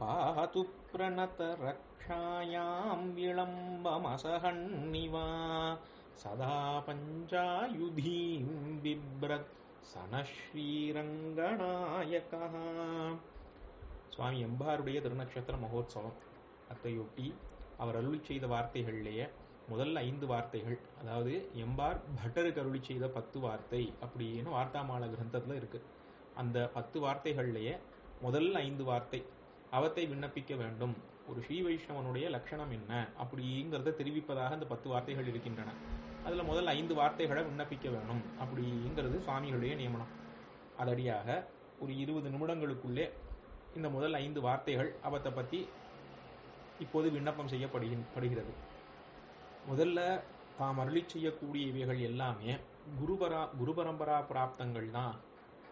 पातु प्रणतरक्षायां विलम्बमसहन्निवा सदा पञ्चायुधीं बिभ्रत् सनः श्रीरङ्गनायकः சுவாமி எம்பாருடைய திருநக்ஷத்திர மகோத்சவம் அத்தையொட்டி அவர் அருளி செய்த வார்த்தைகள்லேயே முதல் ஐந்து வார்த்தைகள் அதாவது எம்பார் பட்டருக்கு அருளி செய்த பத்து வார்த்தை அப்படின்னு வார்த்தாமால கிரந்தத்தில் இருக்கு அந்த பத்து வார்த்தைகள்லேயே முதல் ஐந்து வார்த்தை அவத்தை விண்ணப்பிக்க வேண்டும். ஒரு ஸ்ரீ வைஷ்ணவனுடைய லட்சணம் என்ன? அப்படிங்கிறத தெரிவிப்பதாக அந்த பத்து வார்த்தைகள் இருக்கின்றன. அதில் முதல் ஐந்து வார்த்தைகளை விண்ணப்பிக்க வேணும். அப்படிங்கிறது சுவாமிகளுடைய நியமனம். அதடியாக ஒரு இருபது நிமிடங்களுக்குள்ளே இந்த முதல் ஐந்து வார்த்தைகள் அவத்தை பற்றி இப்போது விண்ணப்பம் செய்யப்படுகிறது முதல்ல தாம் அருளி செய்யக்கூடிய இவைகள் எல்லாமே குருபரா குரு பரம்பரா பிராப்தங்கள் தான்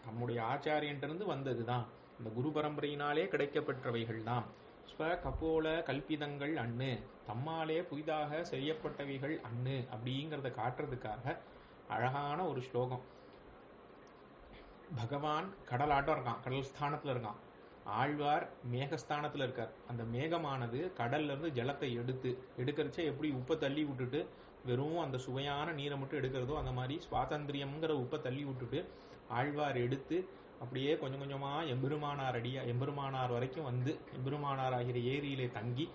நம்முடைய ஆச்சாரியன்றிருந்து வந்தது தான் இந்த குரு பரம்பரையினாலே கிடைக்கப்பெற்றவைகள் தான் ஸ்வ கபோல கல்பிதங்கள் அண்ணு தம்மாலே புதிதாக செய்யப்பட்டவைகள் அண்ணு அப்படிங்கிறத காட்டுறதுக்காக அழகான ஒரு ஸ்லோகம். பகவான் கடலாட்டம் இருக்கான் கடல் ஸ்தானத்தில் இருக்கான். ஆழ்வார் மேகஸ்தானத்தில் இருக்கார். அந்த மேகமானது கடல்ல இருந்து ஜலத்தை எடுத்து எடுக்கிறச்ச எப்படி உப்பை தள்ளி விட்டுட்டு வெறும் அந்த சுவையான நீரை மட்டும் எடுக்கிறதோ அந்த மாதிரி சுவாதந்திரியம்ங்கிற உப்பை தள்ளி விட்டுட்டு ஆழ்வார் எடுத்து அப்படியே கொஞ்சம் கொஞ்சமாக எம்பெருமானார் அடியா எம்பெருமானார் வரைக்கும் வந்து எம்பெருமானார் ஆகிற ஏரியிலே தங்கி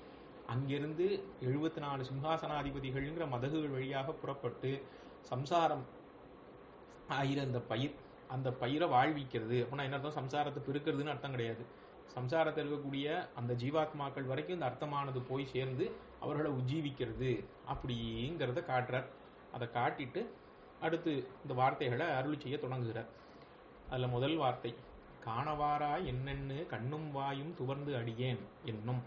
அங்கிருந்து எழுபத்தி நாலு சிம்ஹாசனாதிபதிகள்ங்கிற மதகுகள் வழியாக புறப்பட்டு சம்சாரம் ஆகிற அந்த பயிர் அந்த பயிரை வாழ்விக்கிறது. அப்படின்னா என்ன அர்த்தம்? சம்சாரத்தை பெருக்கிறதுன்னு அர்த்தம் கிடையாது. சம்சாரத்தில் இருக்கக்கூடிய அந்த ஜீவாத்மாக்கள் வரைக்கும் இந்த அர்த்தமானது போய் சேர்ந்து அவர்களை உஜ்ஜீவிக்கிறது அப்படிங்கிறத காட்டுறார். அதை காட்டிட்டு அடுத்து இந்த வார்த்தைகளை அருளி செய்ய தொடங்குகிறார். அதில் முதல் வார்த்தை காணவாரா என்னென்னு கண்ணும் வாயும் துவர்ந்து அடியேன் என்னும்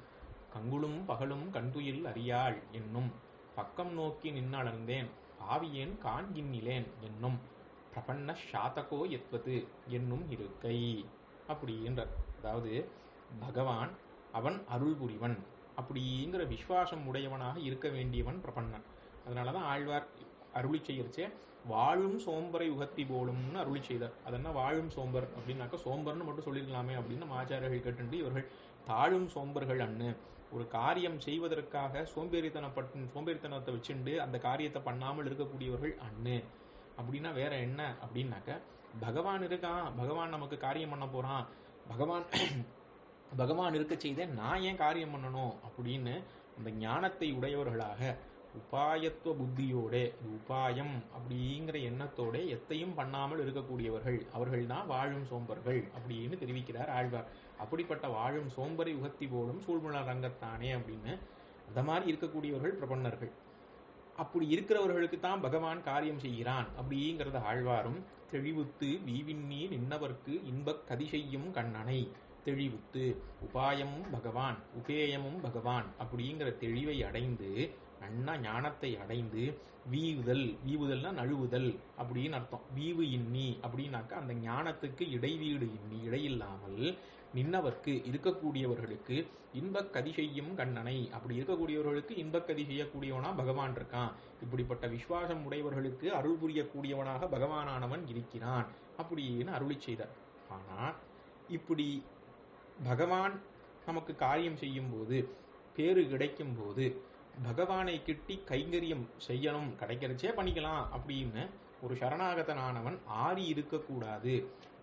கங்குளும் பகலும் கண்துயில் அறியாள் என்னும் பக்கம் நோக்கி நின்னளர்ந்தேன் ஆவியேன் காண்கின்னிலேன் என்னும் பிரபன்ன சாத்தகோ எத்வது என்னும் இருக்கை. அப்படின்றார். அதாவது பகவான் அவன் அருள் புரிவன் அப்படிங்கிற விசுவாசம் உடையவனாக இருக்க வேண்டியவன் பிரபன்னன். அதனால தான் ஆழ்வார் அருளி செய்யறச்சே வாழும் சோம்பரை உகத்தி போலும்னு அருளி செய்தார். அதென்ன வாழும் சோம்பர் அப்படின்னாக்கா சோம்பர்னு மட்டும் சொல்லிருக்கலாமே அப்படின்னு நம்ம ஆச்சாரியர்கள் கேட்டு இவர்கள் தாழும் சோம்பர்கள் அண்ணு. ஒரு காரியம் செய்வதற்காக சோம்பேறித்தனப்பட்டு சோம்பேறித்தனத்தை வச்சுண்டு அந்த காரியத்தை பண்ணாமல் இருக்கக்கூடியவர்கள் அண்ணு. அப்படின்னா வேற என்ன அப்படின்னாக்க பகவான் இருக்கான் பகவான் நமக்கு காரியம் பண்ண போறான். பகவான் பகவான் இருக்க செய்த நான் ஏன் காரியம் பண்ணணும் அப்படின்னு அந்த ஞானத்தை உடையவர்களாக உபாயத்துவ புத்தியோட உபாயம் அப்படிங்கிற எண்ணத்தோட எத்தையும் பண்ணாமல் இருக்கக்கூடியவர்கள் அவர்கள் தான் வாழும் சோம்பர்கள் அப்படின்னு தெரிவிக்கிறார் ஆழ்வார். அப்படிப்பட்ட வாழும் சோம்பரை உகத்தி போலும் சூழ்மலா ரங்கத்தானே அப்படின்னு அந்த மாதிரி இருக்கக்கூடியவர்கள் பிரபன்னர்கள். அப்படி இருக்கிறவர்களுக்கு தான் பகவான் காரியம் செய்கிறான் அப்படிங்கிறத ஆழ்வாரும் தெளிவுத்து வீவின்னி நின்னவர்க்கு இன்பக் கதி செய்யும் கண்ணனை தெளிவுத்து உபாயமும் பகவான் உபேயமும் பகவான் அப்படிங்கிற தெளிவை அடைந்து நன்னா ஞானத்தை அடைந்து வீவுதல் வீவுதல்னா நழுவுதல் அப்படின்னு அர்த்தம். வீவு இன்னி அப்படின்னாக்கா அந்த ஞானத்துக்கு இடைவீடு இன்னி இடையில்லாமல் நின்னவர்க்கு இருக்கக்கூடியவர்களுக்கு இன்பக் கதி செய்யும் கண்ணனை. அப்படி இருக்கக்கூடியவர்களுக்கு இன்பக்கதி செய்யக்கூடியவனா பகவான் இருக்கான். இப்படிப்பட்ட விசுவாசம் உடையவர்களுக்கு அருள் புரியக்கூடியவனாக பகவானானவன் இருக்கிறான் அப்படின்னு அருளி செய்தார். ஆனா இப்படி பகவான் நமக்கு காரியம் செய்யும் போது பேரு கிடைக்கும் போது பகவானை கிட்டி கைங்கரியம் செய்யணும் கிடைக்கிறச்சே பண்ணிக்கலாம் அப்படின்னு ஒரு சரணாகதனானவன் ஆறி இருக்கக்கூடாது.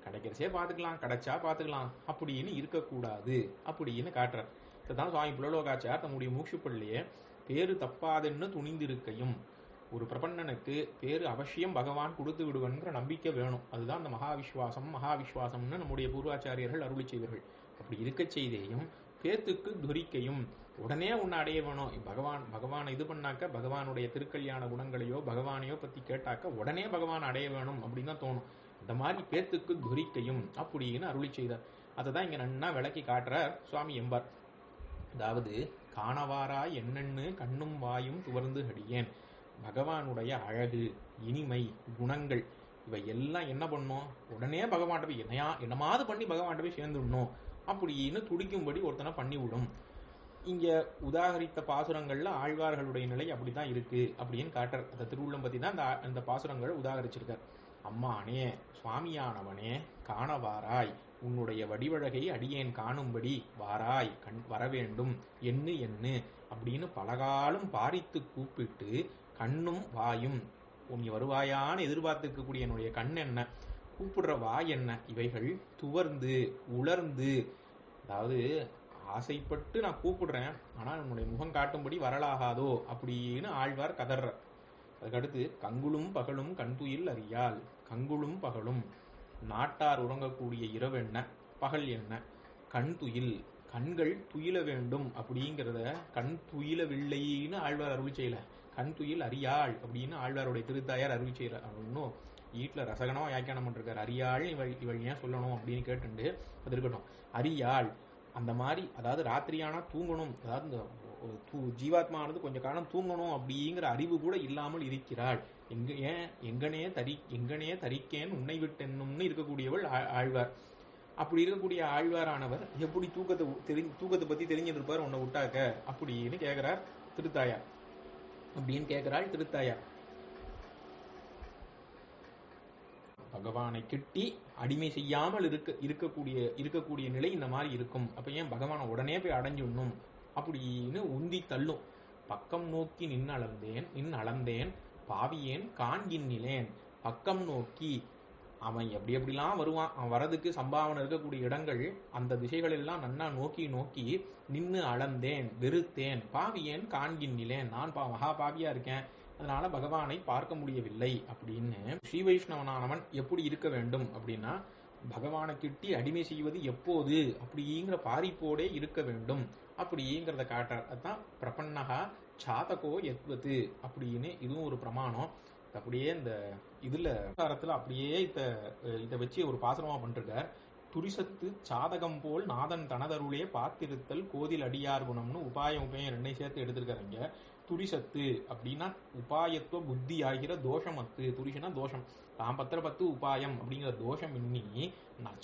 கிடைக்கிறச்சே பார்த்துக்கலாம் கிடைச்சா பார்த்துக்கலாம் அப்படின்னு இருக்கக்கூடாது அப்படின்னு காட்டுறார். இதுதான் சுவாமி புலலோகாச்சார் தம்முடைய மூச்சுப்பள்ளியே பேரு தப்பாதுன்னு துணிந்திருக்கையும் ஒரு பிரபன்னனுக்கு பேரு அவசியம் பகவான் கொடுத்து விடுவன்ற நம்பிக்கை வேணும். அதுதான் அந்த மகாவிஸ்வாசம் மகாவிஸ்வாசம்னு நம்முடைய பூர்வாச்சாரியர்கள் அருளி செய்வர்கள். அப்படி இருக்க செய்தேயும் பேத்துக்கு துரிக்கையும் உடனே உன்னை அடைய வேணும். பகவான் பகவான் இது பண்ணாக்க பகவானுடைய திருக்கல்யாண குணங்களையோ பகவானையோ பத்தி கேட்டாக்க உடனே பகவான் அடைய வேணும் அப்படின்னு தான் தோணும். இந்த மாதிரி பேத்துக்கு துரிக்கையும் அப்படின்னு அருளி செய்தார். அதை தான் இங்க நன்னா விளக்கி காட்டுற சுவாமி எம்பார். அதாவது காணவாரா என்னென்னு கண்ணும் வாயும் துவர்ந்து அடியேன். பகவானுடைய அழகு இனிமை குணங்கள் இவை எல்லாம் என்ன பண்ணும்? உடனே பகவான்கிட்ட போய் என்னையா என்னமாவது பண்ணி பகவான்கிட்ட போய் சேர்ந்துடணும். அப்படின்னு துடிக்கும்படி ஒருத்தனை பண்ணி விடும் இங்க உதாகரித்த பாசுரங்கள்ல ஆழ்வார்களுடைய நிலை அப்படிதான் இருக்கு அப்படின்னு காட்டுற அந்த திருவுள்ளம் பத்தி தான் அந்த அந்த பாசுரங்களை உதாகரிச்சிருக்கார். அம்மானே சுவாமியானவனே காண வாராய் உன்னுடைய வடிவழகை அடியேன் காணும்படி வாராய் கண் வரவேண்டும் எண்ணு எண்ணு அப்படின்னு பலகாலம் பாரித்து கூப்பிட்டு கண்ணும் வாயும் உன் வருவாயான்னு எதிர்பார்த்துக்கக்கூடிய என்னுடைய கண் என்ன? கூப்பிடுற வாய் என்ன? இவைகள் துவர்ந்து உலர்ந்து அதாவது ஆசைப்பட்டு நான் கூப்பிடுறேன். ஆனால் உன்னுடைய முகம் காட்டும்படி வரலாகாதோ? அப்படின்னு ஆழ்வார் கதற அதுக்கடுத்து கங்குளும் பகலும் கண்துயில் அறியால் கங்குளும் பகலும் நாட்டார் உறங்கக்கூடிய இரவு என்ன? பகல் என்ன? கண் துயில் கண்கள் துயில வேண்டும் அப்படிங்கிறத கண் துயிலவில்லைன்னு ஆழ்வார் அருள் செய்யல. கண் துயில் அறியாள் அப்படின்னு ஆழ்வாருடைய திருத்தாயார் அருள் செய்யல அவனும் வீட்டில் ரசகனமாக வியாக்கியானம் பண்ணிருக்காரு. அறியாள் இவள் இவள் ஏன் சொல்லணும்? அப்படின்னு கேட்டுண்டு அது இருக்கட்டும் அறியாள் அந்த மாதிரி அதாவது ராத்திரியானா தூங்கணும். அதாவது இந்த தூ ஜீவாத்மானது கொஞ்ச காலம் தூங்கணும் அப்படிங்கிற அறிவு கூட இல்லாமல் இருக்கிறாள். எங்க ஏன்? எங்கனே தரி எங்கனே தரிக்கேன் உன்னை விட்டென்னும்னு இருக்கக்கூடியவள் ஆழ்வார். அப்படி இருக்கக்கூடிய ஆழ்வாரானவர் எப்படி தூக்கத்தை தெரி தூக்கத்தை பத்தி தெரிஞ்சிருப்பார்? உன்னை விட்டாக்க அப்படின்னு கேட்கிறார் திருத்தாயார். அப்படின்னு கேட்கிறாள் திருத்தாயார். பகவானை கிட்டி அடிமை செய்யாமல் இருக்க இருக்கக்கூடிய இருக்கக்கூடிய நிலை இந்த மாதிரி இருக்கும். அப்ப ஏன் பகவானை உடனே போய் அடைஞ்சிடணும் அப்படின்னு உந்தி தள்ளும். பக்கம் நோக்கி நின்று அளந்தேன் நின் அளந்தேன் பாவியேன் காண்கின்னிலேன் பக்கம் நோக்கி அவன் எப்படி எப்படிலாம் வருவான் அவன் வரதுக்கு சம்பாவனை இருக்கக்கூடிய இடங்கள் அந்த திசைகள் எல்லாம் நன்னா நோக்கி நோக்கி நின்று அளந்தேன் வெறுத்தேன் பாவியேன் காண்கின்னிலேன் நான் பா மகா பாவியா இருக்கேன். அதனால பகவானை பார்க்க முடியவில்லை அப்படின்னு ஸ்ரீ வைஷ்ணவனானவன் எப்படி இருக்க வேண்டும் அப்படின்னா பகவானை கிட்டி அடிமை செய்வது எப்போது அப்படிங்கிற பாரிப்போடே இருக்க வேண்டும் அப்படிங்கிறத காட்டுறார் அதான் பிரபன்னகா சாதகோ எத்வத்து அப்படின்னு இதுவும் ஒரு பிரமாணம். அப்படியே இந்த இதுல காரத்துல அப்படியே இத இதை வச்சு ஒரு பாசனமா பண்ணிருக்கார். துரிசத்து சாதகம் போல் நாதன் தனதருளே பார்த்திருத்தல் கோதில் அடியார் குணம்னு உபாயம் உபயம் ரெண்டையும் சேர்த்து எடுத்திருக்காருங்க துரிசத்து அப்படின்னா உபாயத்துவ புத்தி ஆகிற தோஷமத்து. துரிசனா தோஷம். தாம் பத்திர பத்து உபாயம் அப்படிங்கிற தோஷம் இன்னி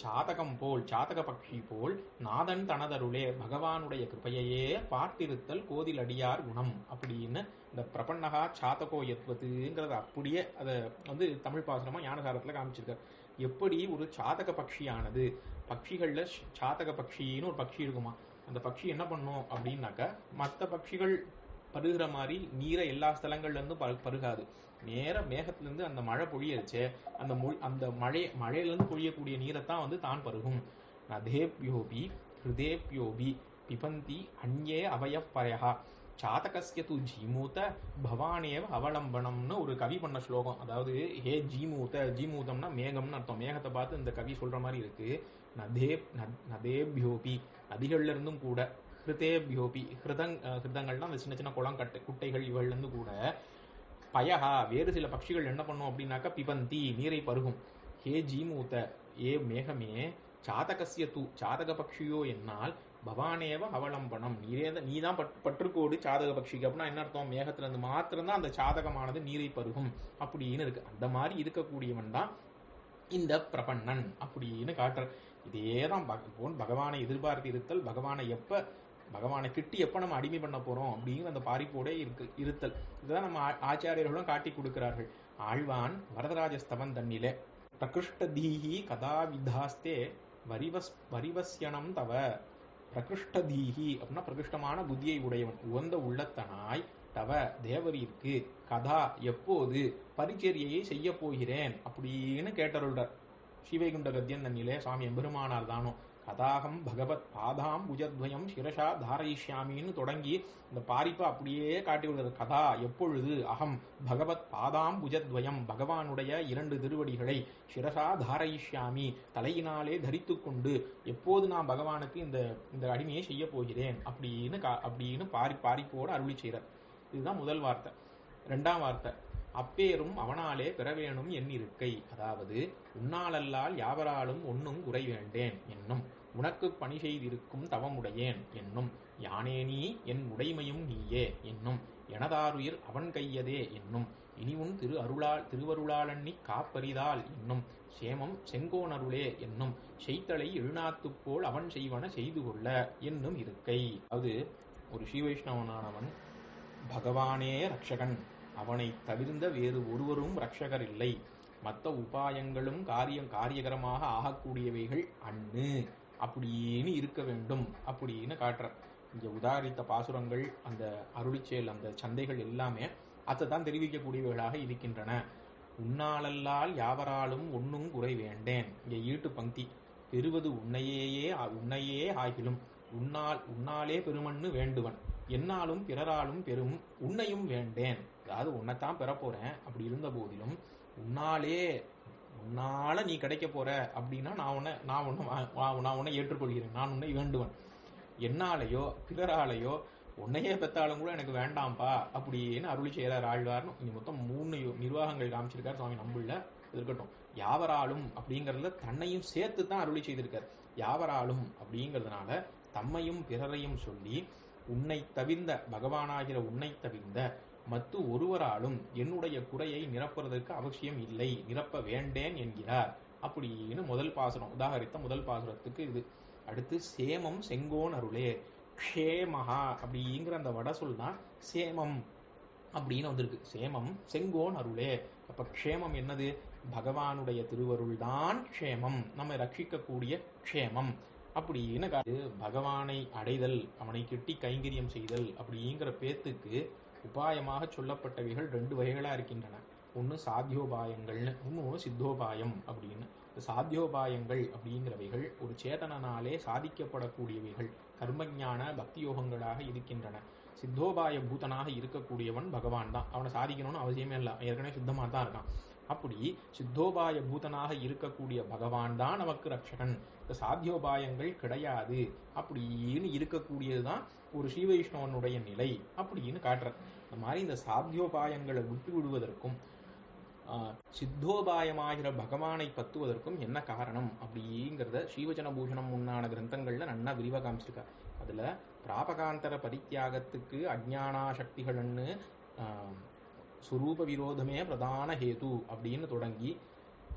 சாதகம் போல் சாதக பக்ஷி போல் நாதன் தனதருளே பகவானுடைய கிருப்பையே பார்த்திருத்தல் கோதில் அடியார் குணம் அப்படின்னு இந்த பிரபன்னகா சாத்தகோ எத்வத்துங்கிறத அப்படியே அதை வந்து தமிழ் பாசனமா ஞானசாரத்துல காமிச்சிருக்காரு. எப்படி ஒரு சாதக பக்ஷியானது பட்சிகள்ல சாதக பக்ஷின்னு ஒரு பக்ஷி இருக்குமா? அந்த பக்ஷி என்ன பண்ணும் அப்படின்னாக்க மற்ற பட்சிகள் பருகிற மாதிரி நீரை எல்லா ஸ்தலங்கள்லேருந்தும் பருகாது. நேர மேகத்துலேருந்து அந்த மழை பொழியரிச்சு அந்த மொழி அந்த மழை மழையிலேருந்து பொழியக்கூடிய நீரை தான் வந்து தான் பருகும். நதேப்யோபி ஹிருதேப்யோபி பிபந்தி அந்யே அவய பரயா சாதகஸ்ய தூ ஜீமூத்த பவானேவ அவலம்பனம்னு ஒரு கவி பண்ண ஸ்லோகம். அதாவது ஹே ஜீமூத்த ஜீமூதம்னா மேகம்னு அர்த்தம். மேகத்தை பார்த்து இந்த கவி சொல்ற மாதிரி இருக்கு. நதே நதேபியோபி நதிகள்ல இருந்தும் கூட. ஹிருதேபியோபி ஹிருதங் ஹிருதங்கள்னா அந்த சின்ன சின்ன குளம் கட்டை குட்டைகள் இவள்ல இருந்து கூட பயஹா வேறு சில பட்சிகள் என்ன பண்ணும் அப்படின்னாக்கா பிபந்தி நீரை பருகும். ஹே ஜீமூத்த ஏ மேகமே சாதகசிய தூ சாதக பக்ஷியோ என்னால் பவானேவ அவலம்பனம் நீரே நீ தான் பட் பற்றுக்கோடு சாதக பக்ஷிக்கு அப்படின்னா என்ன அர்த்தம்? மேகத்துல இருந்து மாத்திரம்தான் அந்த சாதகமானது நீரை பருகும். அப்படின்னு இருக்கு. அந்த மாதிரி இருக்கக்கூடியவன் தான் இந்த பிரபன்னன் அப்படின்னு காட்டுற. இதே தான் பகவானை எதிர்பார்த்து இருத்தல் பகவானை எப்போ பகவானை கிட்டி எப்ப நம்ம அடிமை பண்ண போறோம் அப்படிங்கிற அந்த பாரிப்போட இருக்கு இருத்தல். இதுதான் நம்ம ஆச்சாரியர்களும் காட்டி கொடுக்கிறார்கள். ஆழ்வான் வரதராஜஸ்தவன் தன்னிலே பிரகிருஷ்ட தீஹி கதா விதாஸ்தே வரிவஸ் வரிவசியனம் தவ. பிரகிருஷ்ட தீஹி அப்படின்னா பிரகிருஷ்டமான புத்தியை உடையவன் உகந்த உள்ளத்தனாய் தவ தேவரீர்க்கு கதா எப்போது பரிச்சரியையை செய்ய போகிறேன் அப்படின்னு கேட்டருள்றார் ஸ்ரீவைகுண்ட கத்தியன் தண்ணிலே சுவாமி எம்பெருமானார் தானோ கதாகம் பகவத் பாதாம் புஜத்வயம் சிரஷா தாரயிஷ்யாமின்னு தொடங்கி இந்த பாரிப்பை அப்படியே காட்டி விடுறது கதா எப்பொழுது அகம் பகவத் பாதாம் புஜத்வயம் பகவானுடைய இரண்டு திருவடிகளை சிரஷா தாரயிஷ்யாமி தலையினாலே தரித்து கொண்டு எப்போது நான் பகவானுக்கு இந்த இந்த அடிமையை செய்ய போகிறேன் அப்படின்னு அப்படின்னு பாரி பாரிப்போடு அருளி செய்கிறார். இதுதான் முதல் வார்த்தை. ரெண்டாம் வார்த்தை அப்பேரும் அவனாலே பெறவேணும் என் இருக்கை அதாவது உன்னாலல்லால் யாவராலும் ஒன்னும் குறை வேண்டேன் என்னும். உனக்கு பணி செய்திருக்கும் தவமுடையேன் என்னும். யானே நீ என் உடைமையும் நீயே என்னும். எனதாருயிர் அவன் கையதே என்னும். இனிவும் திரு அருளால் திருவருளாளண்ணி காப்பரிதால் என்னும். சேமம் செங்கோனருளே என்னும். செய்தலை எழுநாத்துப் போல் அவன் செய்வன செய்து கொள்ள என்னும் இருக்கை. அது ஒரு ஸ்ரீவைஷ்ணவனானவன் பகவானே ரக்ஷகன் அவனை தவிர்ந்த வேறு ஒருவரும் ரக்ஷகர் இல்லை. மற்ற உபாயங்களும் காரியம் காரியகரமாக ஆகக்கூடியவைகள் அண்ணு. அப்படின்னு இருக்க வேண்டும் அப்படின்னு காட்டுற இங்க உதாரித்த பாசுரங்கள் அந்த அருளிச்செயல் அந்த சந்தைகள் எல்லாமே அதைத்தான் தெரிவிக்கக்கூடியவர்களாக இருக்கின்றன. உன்னாலல்லால் யாவராலும் ஒன்னும் குறை வேண்டேன். இங்க ஈட்டு பங்கி பெறுவது உன்னையேயே உன்னையே ஆகிலும். உன்னால் உன்னாலே பெருமன்னு வேண்டுவன். என்னாலும் பிறராலும் பெரும் உன்னையும் வேண்டேன். அதாவது உன்னைத்தான் பெறப்போறேன். அப்படி இருந்த போதிலும் உன்னாலே உன்னால நீ கிடைக்க போற அப்படின்னா நான் உன்னை நான் உன்னை நான் உன்னை ஏற்றுக்கொள்கிறேன். நான் உன்னை வேண்டுவன். என்னாலேயோ பிறராலேயோ உன்னையே பெத்தாலும் கூட எனக்கு வேண்டாம்ப்பா அப்படின்னு அருளி செய்தார் ஆழ்வார்னு. இங்க மொத்தம் மூணு நிர்வாகங்கள் காமிச்சிருக்கார் சுவாமி நம்புள்ள இருக்கட்டும். யாவராலும் அப்படிங்கறதுல தன்னையும் சேர்த்து தான் அருளி செய்திருக்கார். யாவராலும் அப்படிங்கிறதுனால தம்மையும் பிறரையும் சொல்லி உன்னை தவிர்ந்த பகவானாகிற உன்னை தவிர்ந்த மத்து ஒருவராலும் என்னுடைய குறையை நிரப்புறதற்கு அவசியம் இல்லை நிரப்ப வேண்டேன் என்கிறார். அப்படின்னு முதல் பாசுரம் உதாகரித்த முதல் பாசுரத்துக்கு இது. அடுத்து சேமம் செங்கோன் அருளே. க்ஷேமஹா அப்படிங்கிற அந்த வட சொல் தான் சேமம் அப்படின்னு வந்திருக்கு. சேமம் செங்கோன் அருளே. அப்ப க்ஷேமம் என்னது? பகவானுடைய திருவருள் தான் க்ஷேமம். நம்மை ரட்சிக்கக்கூடிய க்ஷேமம். அப்படின்னு பகவானை அடைதல் அவனை கிட்டி கைங்கரியம் செய்தல் அப்படிங்கிற பேத்துக்கு உபாயமாக சொல்லப்பட்டவைகள் ரெண்டு வகைகளா இருக்கின்றன. ஒன்று சாத்தியோபாயங்கள்னு இன்னும் சித்தோபாயம் அப்படின்னு. இந்த சாத்தியோபாயங்கள் அப்படிங்கிறவைகள் ஒரு சேதனனாலே சாதிக்கப்படக்கூடியவைகள் கர்மஞான பக்தி யோகங்களாக இருக்கின்றன. சித்தோபாய பூதனாக இருக்கக்கூடியவன் பகவான் தான். அவனை சாதிக்கணும்னு அவசியமே இல்லை. ஏற்கனவே சுத்தமாக தான் இருக்கான். அப்படி சித்தோபாய பூதனாக இருக்கக்கூடிய பகவான் தான் நமக்கு ரட்சகன். இந்த சாத்தியோபாயங்கள் கிடையாது அப்படின்னு இருக்கக்கூடியது தான் ஒரு ஸ்ரீவைஷ்ணவனுடைய நிலை அப்படின்னு காட்டுற இந்த மாதிரி இந்த சாத்தியோபாயங்களை விட்டு விடுவதற்கும் சித்தோபாயமாகிற பகவானை பத்துவதற்கும் என்ன காரணம் அப்படிங்கிறத ஸ்ரீவச்சன பூஷணம் முன்னான கிரந்தங்கள்ல நன்னா விரிவாக காமிச்சிருக்கா. அதுல பிராபகாந்தர பரித்தியாகத்துக்கு அஜ்ஞானா சக்திகள்னு சுரூப விரோதமே பிரதான ஹேது அப்படின்னு தொடங்கி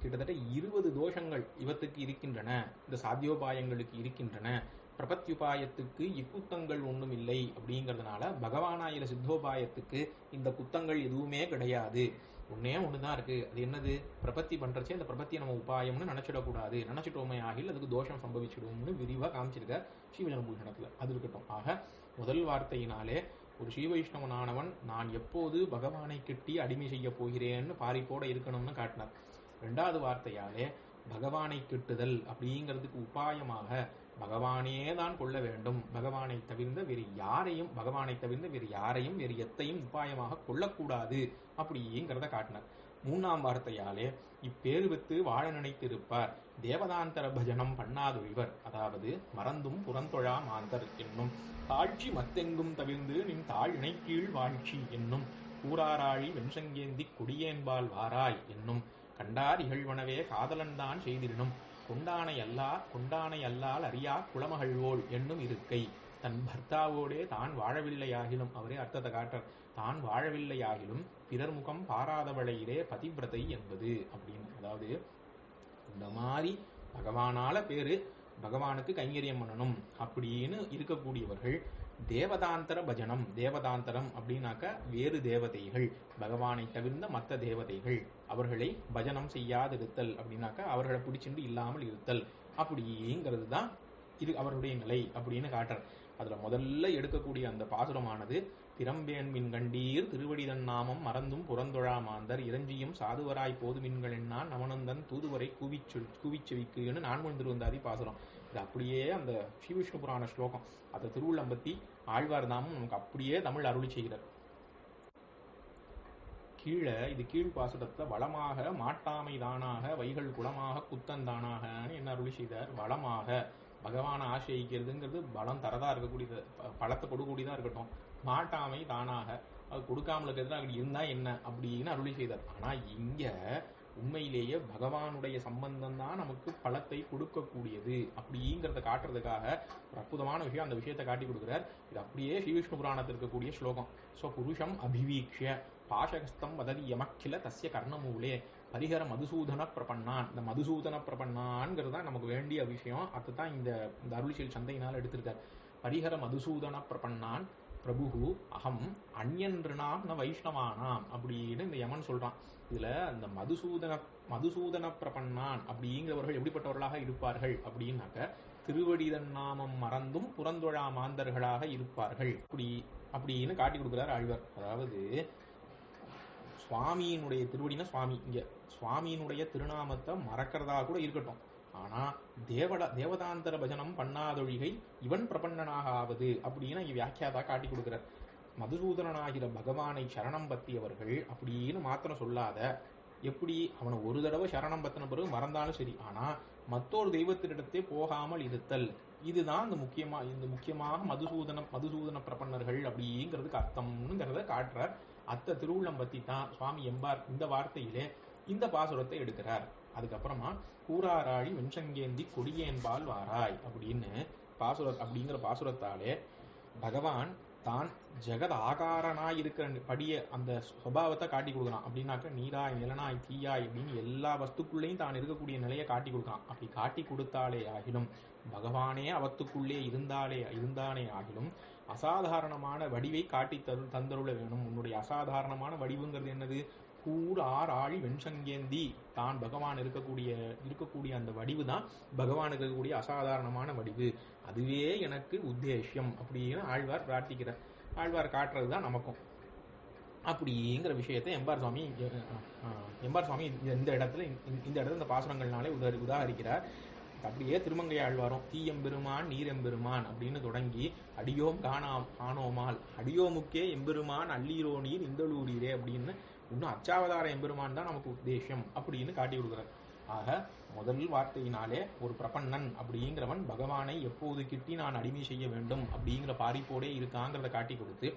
கிட்டத்தட்ட இருபது தோஷங்கள் இவத்துக்கு இருக்கின்றன இந்த சாத்தியோபாயங்களுக்கு இருக்கின்றன. பிரபத்யுபாயத்துக்கு இக்குத்தங்கள் ஒன்றும் இல்லை அப்படிங்கிறதுனால பகவானாயிர சித்தோபாயத்துக்கு இந்த குத்தங்கள் எதுவுமே கிடையாது. ஒன்னே ஒண்ணுதான் இருக்கு. அது என்னது? பிரபத்தி பண்றச்சே அந்த பிரபத்தியை நம்ம உபாயம்னு நினைச்சிடக்கூடாது. நினைச்சிட்டோமே ஆகில் அதுக்கு தோஷம் சம்பவிச்சிடும்னு விரிவா காமிச்சிருக்க ஸ்ரீவஜனபூஷணத்துல அது இருக்கட்டும். ஆக முதல் வார்த்தையினாலே ஒரு ஸ்ரீவைஷ்ணவனானவன் நான் எப்போது பகவானை கிட்டி அடிமை செய்ய போகிறேன்னு பாரிப்போட இருக்கணும்னு காட்டினார். ரெண்டாவது வார்த்தையாலே பகவானை கிட்டுதல் அப்படிங்கிறதுக்கு உபாயமாக பகவானே தான் கொள்ள வேண்டும். பகவானை தவிர்ந்த வேறு யாரையும் பகவானை தவிர்ந்த வேறு யாரையும் வேறு எத்தையும் உபாயமாக கொள்ளக்கூடாது அப்படிங்கிறத காட்டினார். மூணாம் வார்த்தையாலே இப்பேறு வித்து வாழ நினைத்திருப்பார். தேவதாந்தர பஜனம் பண்ணாதொழிவர் அதாவது மறந்தும் புறந்தொழா மாந்தர் என்னும் தாழ்ச்சி மத்தெங்கும் தவிர்ந்து நின் தாழினை கீழ் வாழ்ச்சி என்னும் கூறாராழி வெண்சங்கேந்தி குடியேன்பால் வாராய் என்னும் கண்டார் இகழ்வனவே காதலன்தான் செய்திடனும் கொண்டானை அல்லா கொண்டானை அல்லால் அறியா குளமகழ்வோள் என்னும் இருக்கை. தன் பர்த்தாவோடே தான் வாழவில்லையாகிலும் அவரே அர்த்தத்தை காட்டர் தான் வாழவில்லையாகிலும் பிறர் முகம் பாராதவளையிலே பதிவிரதை என்பது அப்படின்னு. அதாவது இந்த மாதிரி பகவானால பேரு பகவானுக்கு கைங்கரியம் பண்ணணும் அப்படின்னு இருக்கக்கூடியவர்கள் தேவதாந்தர பஜனம் தேவதாந்தரம் அப்படின்னாக்க வேறு தேவதைகள் பகவானை தவிர்ந்த மற்ற தேவதைகள். அவர்களை பஜனம் செய்யாதிருத்தல் அப்படின்னாக்க அவர்களை பிடிச்சிட்டு இல்லாமல் இருத்தல். அப்படிங்கிறது தான் இது அவருடைய நிலை அப்படின்னு காட்டுறார். அதுல முதல்ல எடுக்கக்கூடிய அந்த பாசுரமானது பிறம்பேன் மின் கண்டீர் திருவடிதன் நாமம் மறந்தும் புறந்தொழா மாந்தர் இறஞ்சியும் சாதுவராய் போது மின்கள் என்னான் நமனந்தன் தூதுவரை கூவிச்சொல் நான் நான்மன் திருவந்தாதி பாசுரம். இது அப்படியே அந்த ஸ்ரீவிஷ்ணு புராண ஸ்லோகம் அந்த திருவுள்ளம்பத்தி ஆழ்வார் தாமும் நமக்கு அப்படியே தமிழ் அருளி செய்கிறார். கீழே இது கீழ் பாசுரத்தை வளமாக மாட்டாமை தானாக வைகள் குளமாக குத்தன் தானாக என்ன அருளி செய்தார்? வளமாக. பகவானை ஆசிரியிக்கிறதுங்கிறது பலம் தரதா இருக்கக்கூடியது. ப- பலத்தை கொடுக்கூடியதா இருக்கட்டும். மாட்டாமை தானாக. அது கொடுக்காமல் இருக்கிறது அப்படி இருந்தா என்ன? அப்படின்னு அருளி செய்தார். ஆனா இங்க உண்மையிலேயே பகவானுடைய சம்பந்தம் தான் நமக்கு பலத்தை கொடுக்கக்கூடியது. அப்படிங்கிறத காட்டுறதுக்காக ஒரு அற்புதமான விஷயம் அந்த விஷயத்தை காட்டி கொடுக்குறார். இது அப்படியே ஸ்ரீவிஷ்ணு புராணத்தில் இருக்கக்கூடிய ஸ்லோகம். ஸோ புருஷம் அபிவீக்ஷ பாஷகஸ்தம் வததி யமக்கில தஸ்ய கர்ணமூலே பரிகர மதுசூதன பிரபன்னான். இந்த மதுசூதன பிரபன்னான்ங்கிறது தான் நமக்கு வேண்டிய விஷயம். அதுதான் இந்த இந்த அருளிசெயல் சந்தையினால் எடுத்திருக்கார். பரிகர மதுசூதன பிரபன்னான் பிரபு அகம் அந்யன்றினாம் ந வைஷ்ணவானாம் அப்படின்னு இந்த யமன் சொல்றான். இதுல அந்த மதுசூதன மதுசூதன பிரபன்னான் அப்படிங்கிறவர்கள் எப்படிப்பட்டவர்களாக இருப்பார்கள் அப்படின்னாக்க திருவடிதன் நாமம் மறந்தும் புறந்தொழா மாந்தர்களாக இருப்பார்கள். அப்படி அப்படின்னு காட்டி கொடுக்கிறார் ஆழ்வர். அதாவது சுவாமியினுடைய திருவடினா சுவாமி. இங்க சுவாமியினுடைய திருநாமத்தை மறக்கிறதா கூட இருக்கட்டும். ஆனா தேவட தேவதாந்தர பஜனம் பண்ணாதொழிகை இவன் பிரபன்னனாக ஆவது அப்படின்னு இங்க வியாக்கியாதா காட்டி கொடுக்கிறார். மதுசூதனனாகிற பகவானை சரணம் பத்தியவர்கள் அப்படின்னு மாத்திரம் சொல்லாத எப்படி அவனை ஒரு தடவை சரணம் பத்தின பிறகு மறந்தாலும் சரி ஆனா மற்றொரு தெய்வத்தினிடத்தே போகாமல் இருத்தல் இதுதான் இந்த முக்கியமா இந்த முக்கியமாக மதுசூதன மதுசூதன பிரபன்னர்கள் அப்படிங்கிறதுக்கு அர்த்தம்ங்கிறத காட்டுறார். அத்த திருவுள்ளம் பத்தி தான் சுவாமி எம்பார் இந்த வார்த்தையிலே இந்த பாசுரத்தை எடுக்கிறார். அதுக்கப்புறமா கூறாராழி வெண்சங்கேந்தி கொடியேன்பால் வாராய் அப்படின்னு பாசுர அப்படிங்கிற பாசுரத்தாலே பகவான் தான் ஜெகத் ஆகாரனாய் இருக்கிற படிய அந்த சுபாவத்தை காட்டி கொடுக்குறான். அப்படின்னாக்க நீராய் நிலனாய் தீயாய் அப்படின்னு எல்லா வஸ்துக்குள்ளேயும் தான் இருக்கக்கூடிய நிலையை காட்டி கொடுக்குறான். அப்படி காட்டி கொடுத்தாலே ஆகிலும் பகவானே அவத்துக்குள்ளே இருந்தாலே இருந்தானே ஆகிலும் அசாதாரணமான வடிவை காட்டி தரு தந்தருள வேணும். உன்னுடைய அசாதாரணமான வடிவுங்கிறது என்னது? கூர் ஆர் ஆழி வெண்சங்கேந்தி தான் பகவான் இருக்கக்கூடிய இருக்கக்கூடிய அந்த வடிவு தான் பகவான் இருக்கக்கூடிய அசாதாரணமான வடிவு. அதுவே எனக்கு உத்தேசியம் அப்படின்னு ஆழ்வார் பிரார்த்திக்கிறார். ஆழ்வார் காட்டுறது தான் நமக்கும். அப்படிங்கிற விஷயத்தை எம்பார் சுவாமி எம்பார் சுவாமி இந்த- இடத்துல இந்த- இந்த இடத்துல இந்த பாசுரங்கள்னாலே உதா உதாகரிக்கிறார் அப்படியே திருமங்கை ஆழ்வாரும் தீயம்பெருமான் நீரெம்பெருமான் அப்படின்னு தொடங்கி அடியோம் காணாம் காணோமால். அடியோமுக்கே எம்பெருமான் அள்ளீரோ நீர் இந்தளூரீரே அப்படின்னு இன்னும் அச்சாவதார எம்பெருமான் தான் நமக்கு உத்தேசம் அப்படின்னு காட்டி கொடுக்குறார். ஆக முதல் வார்த்தையினாலே ஒரு பிரபன்னன் அப்படிங்கிறவன் பகவானை எப்போது கிட்டி நான் அடிமை செய்ய வேண்டும் அப்படிங்கிற பாரிப்போடே இருக்காங்கிறத காட்டி கொடுத்து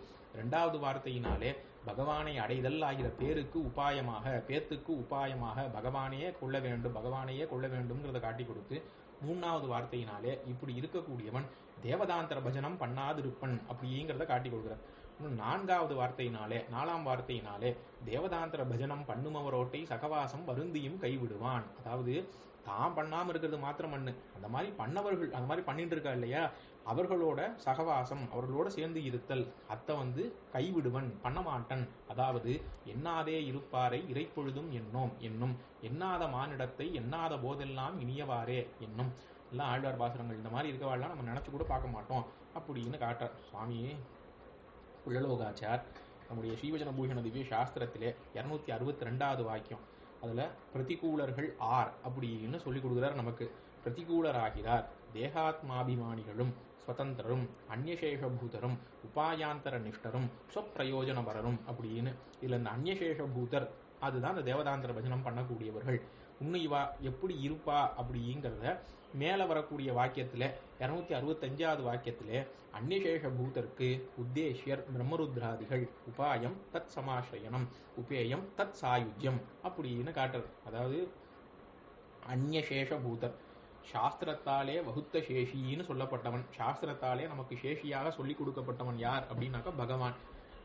ரெண்டாவது வார்த்தையினாலே பகவானை அடைதல் ஆகிற பேருக்கு உபாயமாக பேத்துக்கு உபாயமாக பகவானையே கொள்ள வேண்டும் பகவானையே கொள்ள வேண்டும்ங்கிறத காட்டி கொடுத்து மூணாவது வார்த்தையினாலே இப்படி இருக்கக்கூடியவன் தேவதாந்தர பஜனம் பண்ணாதிருப்பன் அப்படிங்கிறத காட்டி கொடுக்குறார். நான்காவது வார்த்தையினாலே நாலாம் வார்த்தையினாலே தேவதாந்திர பஜனம் பண்ணுமவரோட்டை சகவாசம் வருந்தியும் கைவிடுவான். அதாவது தான் பண்ணாம இருக்கிறது மாத்திரம் பண்ணு அந்த மாதிரி பண்ணவர்கள் அந்த மாதிரி பண்ணிட்டு இருக்கா இல்லையா? அவர்களோட சகவாசம் அவர்களோட சேர்ந்து இருத்தல் அத்தை வந்து கைவிடுவன் பண்ண மாட்டன் அதாவது எண்ணாதே இருப்பாரை இறைப்பொழுதும் என்னோம் என்னும் எண்ணாத மானிடத்தை எண்ணாத போதெல்லாம் இனியவாறே என்னும். எல்லாம் ஆழ்வார் பாசுரங்கள் இந்த மாதிரி இருக்கவாள்லாம் நம்ம நினைச்சு கூட பார்க்க மாட்டோம். அப்படின்னு காட்டார் சுவாமியே புள்ளலோகாச்சார் நம்முடைய ஸ்ரீவஜன பூஷண திவ்ய சாஸ்திரத்திலே இரநூத்தி அறுபத்தி ரெண்டாவது வாக்கியம். அதுல பிரதிகூலர்கள் ஆர் அப்படின்னு சொல்லிக் கொடுக்குறார் நமக்கு. பிரதிகூலராகிறார் தேகாத்மாபிமானிகளும் ஸ்வதந்திரரும் அந்நியசேஷபூதரும் உபாயாந்தர நிஷ்டரும் சொப்பிரயோஜனபரரும் அப்படின்னு இதுல இந்த அந்நியசேஷபூதர் அதுதான் இந்த தேவதாந்திர பஜனம் பண்ணக்கூடியவர்கள். இன்னும் இவா எப்படி இருப்பா அப்படிங்கிறத மேல வரக்கூடிய வாக்கியத்துல இருநூத்தி அறுபத்தஞ்சாவது வாக்கியத்துல அந்நிசேஷ பூதருக்கு உத்தேசியர் பிரம்மருத்ராதிகள் உபாயம் தத் சமாசயனம் உபேயம் தத் சாயுஜ்யம் அப்படின்னு காட்டுறது. அதாவது அந்நியசேஷ பூதர். சாஸ்திரத்தாலே வகுத்த சேஷின்னு சொல்லப்பட்டவன். சாஸ்திரத்தாலே நமக்கு சேஷியாக சொல்லிக் கொடுக்கப்பட்டவன் யார் அப்படின்னாக்கா பகவான்.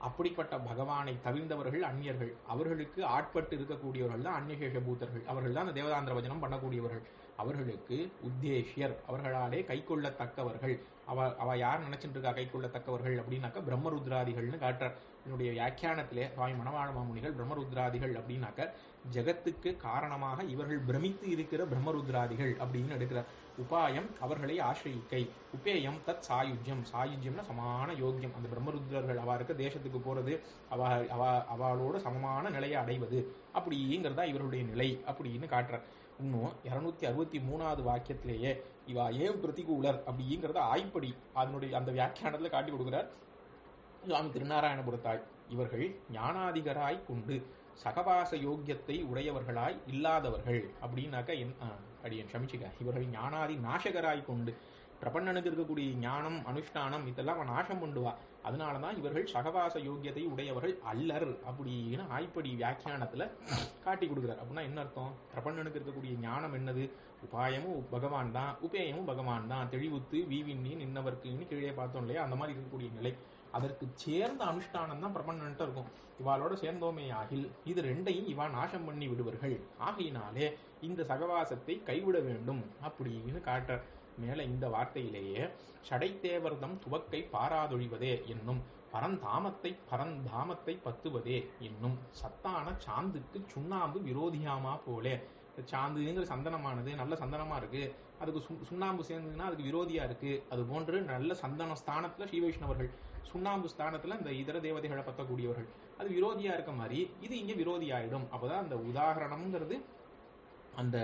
அப்படிப்பட்ட பகவானை தவிர்ந்தவர்கள் அந்நியர்கள். அவர்களுக்கு ஆட்பட்டு இருக்கக்கூடியவர்கள் தான் அந்நியசேஷ பூத்தர்கள் அவர்கள் தான் அந்த தேவதாந்திர வஜனம் பண்ணக்கூடியவர்கள். அவர்களுக்கு உத்தேஷியர் அவர்களாலே கைக்கொள்ளத்தக்கவர்கள். அவ அவ யார் நினைச்சிட்டு இருக்கா கைக்கொள்ளத்தக்கவர்கள் அப்படின்னாக்க பிரம்மருத்ராதிகள்னு காட்டுறார். என்னுடைய வியாக்கியானத்திலே சுவாமி மணவாள மாமுனிகள் பிரம்மருத்ராதிகள் அப்படின்னாக்க ஜெகத்துக்கு காரணமாக இவர்கள் பிரமித்து இருக்கிற பிரம்மருத்ராதிகள் அப்படின்னு எடுக்கிறார். உபாயம் அவர்களை ஆசிரியிக்கை. உபேயம் தத் சாயுஜ்யம். சாயுஜ்யம்னா சமான யோக்கியம். அந்த பிரம்மருத்ரர்கள் அவா இருக்க தேசத்துக்கு போறது அவ அவ அவளோட சமமான நிலையை அடைவது. அப்படிங்கிறதா இவருடைய நிலை அப்படின்னு காட்டுறார். இன்னும் இருநூத்தி அறுபத்தி மூணாவது வாக்கியத்திலேயே இவா ஏன் பிரதிகூலர் அப்படிங்கிறத ஆய்ப்படி அதனுடைய அந்த வியாக்கியானத்துல காட்டி கொடுக்கிறார். சுவாமி திருநாராயணபுரத்தாய் இவர்கள் ஞானாதிகராய் கொண்டு சகவாச யோக்கியத்தை உடையவர்களாய் இல்லாதவர்கள் அப்படின்னாக்க என் அடியன் க்ஷமிச்சுக்க. இவர்கள் ஞானாதி நாசகராய் கொண்டு பிரபண்ணனுக்கு இருக்கக்கூடிய ஞானம் அனுஷ்டானம் இதெல்லாம் அவன் நாசம் பண்ணுவா. அதனாலதான் இவர்கள் சகவாச யோக்கியத்தை உடையவர்கள் அல்லர் அப்படின்னு ஆய்ப்படி வியாக்கியானத்தில் காட்டி கொடுக்குறார். அப்படின்னா என்ன அர்த்தம்? பிரபண்ணனுக்கு இருக்கக்கூடிய ஞானம் என்னது? உபாயமும் பகவான் தான் உபேயமும் பகவான் தான். தெளிவுத்து வீவின்னி நின்னவர்க்குன்னு கீழே பார்த்தோம் இல்லையா? அந்த மாதிரி இருக்கக்கூடிய நிலை. அதற்கு சேர்ந்த அனுஷ்டானம் தான் பிரபன்னன்ட்டு இருக்கும். இவாளோட சேர்ந்தோமே ஆகில். இது ரெண்டையும் இவா நாசம் பண்ணி விடுவர்கள். ஆகையினாலே இந்த சகவாசத்தை கைவிட வேண்டும் அப்படின்னு காட்டுற மேல இந்த வார்த்தையிலேயே சடைத்தேவர்தம் துவக்கை பாராதொழிவதே என்னும் பரந்தாமத்தை பரந்தாமத்தை பத்துவதே என்னும் சத்தான சாந்துக்கு சுண்ணாம்பு விரோதியாமா போலே. இந்த சாந்துங்கிற சந்தனமானது நல்ல சந்தனமா இருக்கு. அதுக்கு சுண்ணாம்பு சேர்ந்ததுன்னா அதுக்கு விரோதியா இருக்கு. அது போன்று நல்ல சந்தன ஸ்தானத்துல ஸ்ரீ வைஷ்ணவர்கள் சுண்ணாம்பு ஸ்தானத்துல இந்த இதர தேவதைகளை பத்தக்கூடியவர்கள். அது விரோதியா இருக்க மாதிரி இது இங்க விரோதி ஆயிடும் அப்பதான் அந்த உதாகரணம்ங்கிறது அந்த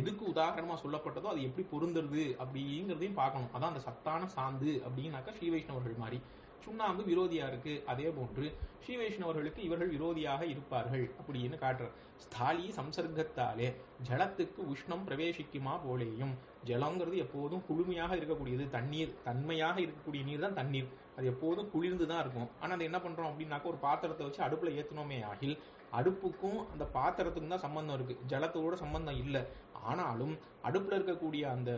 எதுக்கு உதாரணமா சொல்லப்பட்டதோ அது எப்படி பொருந்துறது அப்படிங்கிறதையும் பார்க்கணும். அதான் அந்த சத்தான சாந்து அப்படின்னாக்கா ஸ்ரீ வைஷ்ணவர்கள் மாதிரி. சுண்ணாம்பு விரோதியா இருக்கு அதே போன்று ஸ்ரீ வைஷ்ணவர்களுக்கு இவர்கள் விரோதியாக இருப்பார்கள் அப்படின்னு காட்டுறார் ஸ்தாலி சம்சர்க்கத்தாலே ஜலத்துக்கு உஷ்ணம் பிரவேசிக்குமா போலேயும் ஜலங்கிறது எப்போதும் குளுமையாக இருக்கக்கூடியது. தண்ணீர் தன்மையாக இருக்கக்கூடிய நீர் தான் தண்ணீர். அது எப்போதும் குளிர்ந்து தான் இருக்கும். ஆனால் அதை என்ன பண்றோம் அப்படின்னாக்கா ஒரு பாத்திரத்தை வச்சு அடுப்புல ஏத்தணுமே ஆகில் அடுப்புக்கும் அந்த பாத்திரத்துக்கும் தான் சம்பந்தம் இருக்கு. ஜலத்தோட சம்பந்தம் இல்லை. ஆனாலும் அடுப்புல இருக்கக்கூடிய அந்த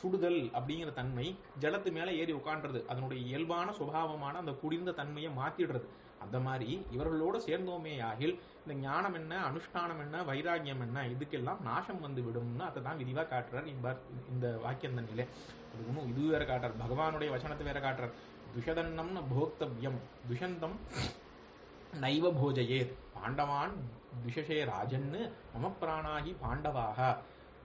சுடுதல் அப்படிங்கிற தன்மை ஜலத்து மேல ஏறி உட்காண்டது அதனுடைய இயல்பான சுபாவமான அந்த குடிர்ந்த தன்மையை மாத்திடுறது. அந்த மாதிரி இவர்களோடு சேர்ந்தோமே ஆகில் இந்த ஞானம் என்ன அனுஷ்டானம் என்ன வைராகியம் என்ன இதுக்கெல்லாம் நாசம் வந்து விடும்னு அதை தான் விரிவாக காட்டுறார் இந்த இந்த வாக்கியம் தண்ணிலே அது ஒன்றும் இது வேற காட்டுறார். பகவானுடைய வசனத்தை வேற காட்டுறார். துஷதன்னம்னு போக்தவ்யம். துஷந்தம் நைவ போஜயேத். பாண்டவான் விஷசே ராஜன்னு மம பிராணாகி பாண்டவாக.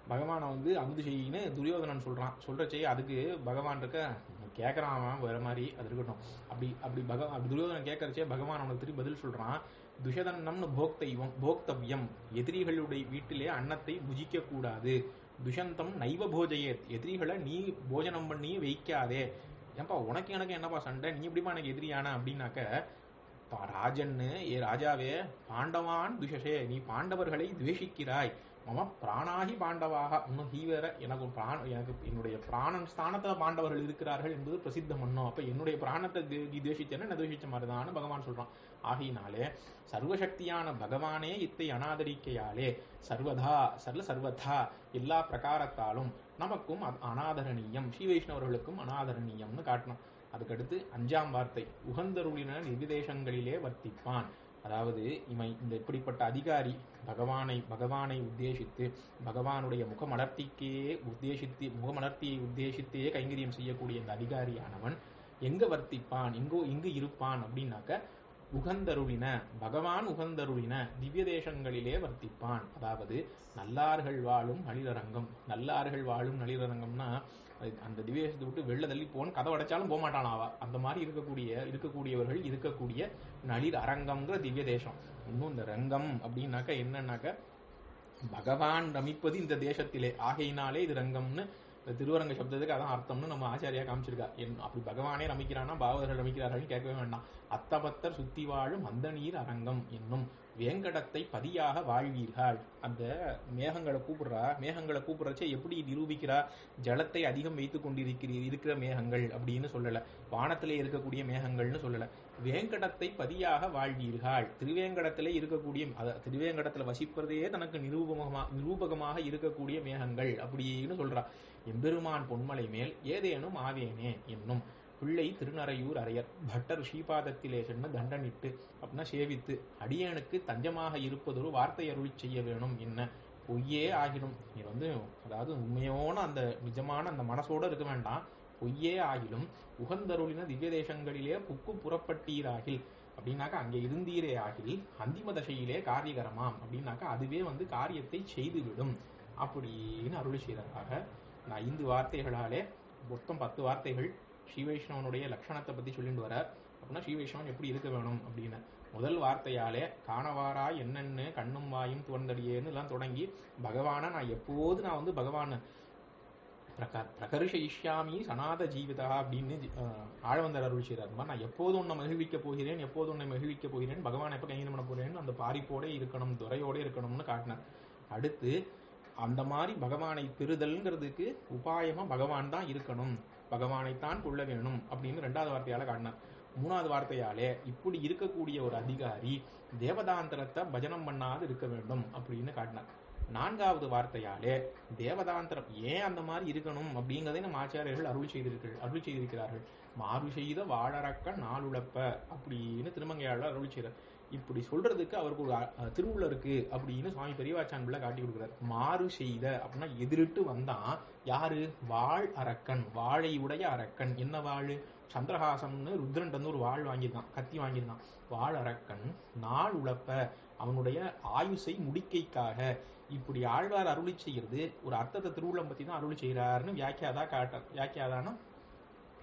பகவானை வந்து அமுது செய்யின்னு துரியோதனன் சொல்றான். சொல்றச்சே அதுக்கு பகவான் இருக்க கேட்கறான் அவன் வேற மாதிரி அது இருக்கட்டும். அப்படி அப்படி பக அப்படி துரியோதனன் கேட்கறச்சே பகவான் அவனுக்கு திரும்பி பதில் சொல்றான். துஷதன்னம்னு போக்தைவம் போக்தவ்யம். எதிரிகளுடைய வீட்டிலே அன்னத்தை புஜிக்க கூடாது. துஷந்தம் நைவ போஜையே. எதிரிகளை நீ போஜனம் பண்ணி வைக்காதே. ஏன்பா உனக்கு எனக்கு என்னப்பா சண்டை? நீ எப்படிப்பா எனக்கு எதிரியான? அப்படின்னாக்க ராஜன்னு ஏ ராஜாவே பாண்டவான் துஷசே நீ பாண்டவர்களை துவேஷிக்கிறாய். மம பிராணாகி பாண்டவாக. இன்னும் ஹீவேர எனக்கு பிராண எனக்கு என்னுடைய பிராணன் ஸ்தானத்துல பாண்டவர்கள் இருக்கிறார்கள் என்பது பிரசித்தம் பண்ணும் அப்ப என்னுடைய பிராணத்தை தே- நீ துவேஷிச்சேன்னா என்ன துவேஷிச்ச மாதிரிதான் பகவான் சொல்றான். ஆகையினாலே சர்வசக்தியான பகவானே இத்தை அனாதரிக்கையாலே சர்வதா சர்ல சர்வதா எல்லா பிரகாரத்தாலும் நமக்கும் அது அனாதரணீயம் ஸ்ரீ வைஷ்ணவர்களுக்கும் அனாதரணீயம்னு காட்டணும். அதுக்கடுத்து அஞ்சாம் வார்த்தை உகந்தருளின நிர்விதேசங்களிலே வர்த்திப்பான். அதாவது இவன் இந்த இப்படிப்பட்ட அதிகாரி பகவானை பகவானை உத்தேசித்து பகவானுடைய முகமலர்த்திக்கே உத்தேசித்து முகமலர்த்தியை உத்தேசித்தே கைங்கரியம் செய்யக்கூடிய இந்த அதிகாரியானவன் எங்க வர்த்திப்பான் எங்கோ இங்கு இருப்பான் அப்படின்னாக்க உகந்தருளின பகவான் உகந்தருளின திவ்ய தேசங்களிலே வர்த்திப்பான். அதாவது நல்லார்கள் வாழும் நளிரரங்கம் நல்லார்கள் வாழும் நளிரரங்கம்னா அந்த திவ்ய விட்டு வெளில தள்ளி போன் கதை அடைச்சாலும் போக மாட்டான் அவ அந்த மாதிரி இருக்கக்கூடிய இருக்கக்கூடியவர்கள் இருக்கக்கூடிய நளிர் அரங்கம்ங்கிற திவ்ய தேசம். இன்னும் இந்த ரங்கம் அப்படின்னாக்க என்னன்னாக்க பகவான் ரமிப்பது இந்த தேசத்திலே. ஆகையினாலே இது ரங்கம்னு இந்த திருவரங்க சப்தத்துக்கு அதான் அர்த்தம்னு நம்ம ஆச்சாரியா காமிச்சிருக்கா. என் அப்படி பகவானே ரமிக்கிறானா பாகவதர்கள் ரமிக்கிறார்கள் கேட்கவே வேண்டாம். அத்தபத்தர் சுத்தி வாழும் அந்த நீர் அரங்கம் என்னும் வேங்கடத்தை பதியாக வாழ்வீர்கள். அந்த மேகங்களை கூப்பிடுறா. மேகங்களை கூப்பிடுறச்ச எப்படி நிரூபிக்கிறா? ஜலத்தை அதிகம் வைத்து கொண்டிருக்கிற இருக்கிற மேகங்கள் அப்படின்னு சொல்லல. வானத்திலே இருக்கக்கூடிய மேகங்கள்னு சொல்லல. வேங்கடத்தை பதியாக வாழ்வீர்கள். திருவேங்கடத்திலே இருக்கக்கூடிய அத- திருவேங்கடத்துல வசிப்பதே தனக்கு நிரூபகமா நிரூபகமாக இருக்கக்கூடிய மேகங்கள் அப்படின்னு சொல்றா. எம்பெருமான் பொன்மலை மேல் ஏதேனும் ஆவேனே என்னும் பிள்ளை திருநறையூர் அரையர் பட்டர் ஸ்ரீபாதத்திலே சென்று தண்டனிட்டு அப்படின்னா சேவித்து அடியனுக்கு தஞ்சமாக இருப்பதொரு வார்த்தை அருளி செய்ய வேணும். என்ன? பொய்யே ஆகிடும். நீ வந்து அதாவது உண்மையோன அந்த நிஜமான அந்த மனசோட இருக்க வேண்டாம். பொய்யே ஆகிலும் உகந்தருளின திவ்ய தேசங்களிலே புக்கு புறப்பட்டீராகில் அப்படின்னாக்கா அங்கே இருந்தீரே ஆகில் அந்திம தசையிலே காரியகரமாம் அப்படின்னாக்கா அதுவே வந்து காரியத்தை செய்துவிடும். அப்படின்னு அருளி செய்ததாக நான் ஐந்து வார்த்தைகளாலே மொத்தம் பத்து வார்த்தைகள். ஸ்ரீ வைஷ்ணவனுடைய லட்சணத்தை பத்தி சொல்லிட்டு வர அப்படின்னா ஸ்ரீ வைஷ்ணவன் எப்படி இருக்க வேணும் அப்படின்னு. முதல் வார்த்தையாலே காணவாரா என்னென்னு கண்ணும் வாயும் துவந்தடியேன்னு எல்லாம் தொடங்கி பகவானை நான் எப்போது நான் வந்து பகவான் பிரக பிரகர்ஷயிஷ்யாமி சனாத ஜீவிதா அப்படின்னு அஹ், ஆழ்வந்தர் அருள் செய்கிறார் நான் எப்போது உன்னை மகிழ்விக்க போகிறேன் எப்போது உன்னை மகிழ்விக்க போகிறேன் பகவான் எப்போ கைங்கரம் பண்ண போகிறேன்னு அந்த பாரிப்போட இருக்கணும் துறையோட இருக்கணும்னு காட்டினார். அடுத்து அந்த மாதிரி பகவானை பெறுதல்ங்கிறதுக்கு உபாயமா பகவான் தான் இருக்கணும். பகவானைத்தான் கொள்ள வேணும் அப்படின்னு ரெண்டாவது வார்த்தையால காட்டினார். மூணாவது வார்த்தையாலே இப்படி இருக்கக்கூடிய ஒரு அதிகாரி தேவதாந்திரத்தை பஜனம் பண்ணாது இருக்க வேண்டும் அப்படின்னு காட்டினார். நான்காவது வார்த்தையாலே தேவதாந்திரம் ஏன் அந்த மாதிரி இருக்கணும் அப்படிங்கிறதை நம்ம ஆச்சாரியர்கள் அருள் செய்திருக்கிறார்கள் அருள் செய்திருக்கிறார்கள். மாறு செய்த வாழறக்க நாளுழப்ப அப்படின்னு திருமங்கையாளர் அருள் செய்தார் இப்படி சொல்றதுக்கு அவருக்கு ஒரு திருவுள்ள இருக்கு அப்படின்னு சுவாமி பெரியவாச்சான் பிள்ளை காட்டி கொடுக்குறாரு. மாறு செய்த அப்படின்னா எதிரிட்டு வந்தான். யாரு? வாழ் அரக்கன். வாழை உடைய அரக்கன். என்ன வாழ் சந்திரஹாசம்னு ருத்ரன் வந்து ஒரு வாழ் வாங்கியிருந்தான். கத்தி வாங்கியிருந்தான். வாழ் அரக்கன் நாள் உழப்ப அவனுடைய ஆயுசை முடிக்கைக்காக இப்படி ஆழ்வார் அருளி செய்கிறது ஒரு அர்த்தத்தை திருவுள்ளம் பத்தி தான் அருளி செய்கிறாருன்னு வியாக்கியாதா காட்ட வியாக்கியாதானா?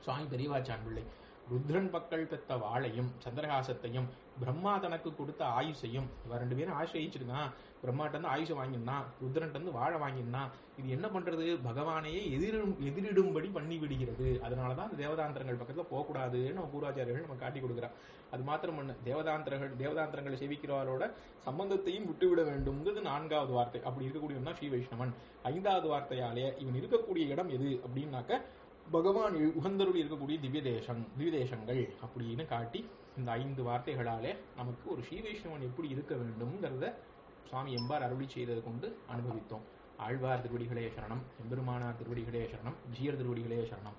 சுவாமி பெரியவாச்சான் பிள்ளை. ருத்ரன் பக்கள் பெத்த வாழையும் சந்திரகாசத்தையும் பிரம்மா தனக்கு கொடுத்த ஆயுஷையும் இவன் ரெண்டு பேரும் ஆசிரியிச்சிருக்கான் பிரம்மாட்ட இருந்து ஆயுஷை வாங்கியிருந்தான் ருத்ரன்ட்ட இருந்து வாழை வாங்கியிருந்தான் இது என்ன பண்றது? பகவானையே எதிரும் எதிரிடும்படி பண்ணி விடுகிறது. அதனாலதான் அந்த தேவதாந்திரங்கள் பக்கத்துல போகக்கூடாதுன்னு நம்ம பூர்வாச்சாரியர்கள் நம்ம காட்டி கொடுக்குறான் அது மாத்திரம் பண்ண தேவதாந்திரங்கள் தேவதாந்திரங்களை சேவிக்கிறவரோட சம்பந்தத்தையும் விட்டுவிட வேண்டும்ங்கிறது நான்காவது வார்த்தை. அப்படி இருக்கக்கூடியவன் தான் ஸ்ரீ வைஷ்ணவன். ஐந்தாவது வார்த்தையாலே இவன் இருக்கக்கூடிய இடம் எது? அப்படின்னாக்க பகவான் உகந்தருள் இருக்கக்கூடிய திவ்ய தேசம் திவ்ய தேசங்கள் அப்படின்னு காட்டி இந்த ஐந்து வார்த்தைகளாலே நமக்கு ஒரு ஸ்ரீ வைஷ்ணவன் எப்படி இருக்க வேண்டும்ங்கிறத சுவாமி எம்பார் அருளி செய்தது கொண்டு அனுபவித்தோம். ஆழ்வார் திருவடிகளே சரணம் எம்பெருமானார் திருவடிகளே சரணம் ஜீயர் திருவடிகளே சரணம்.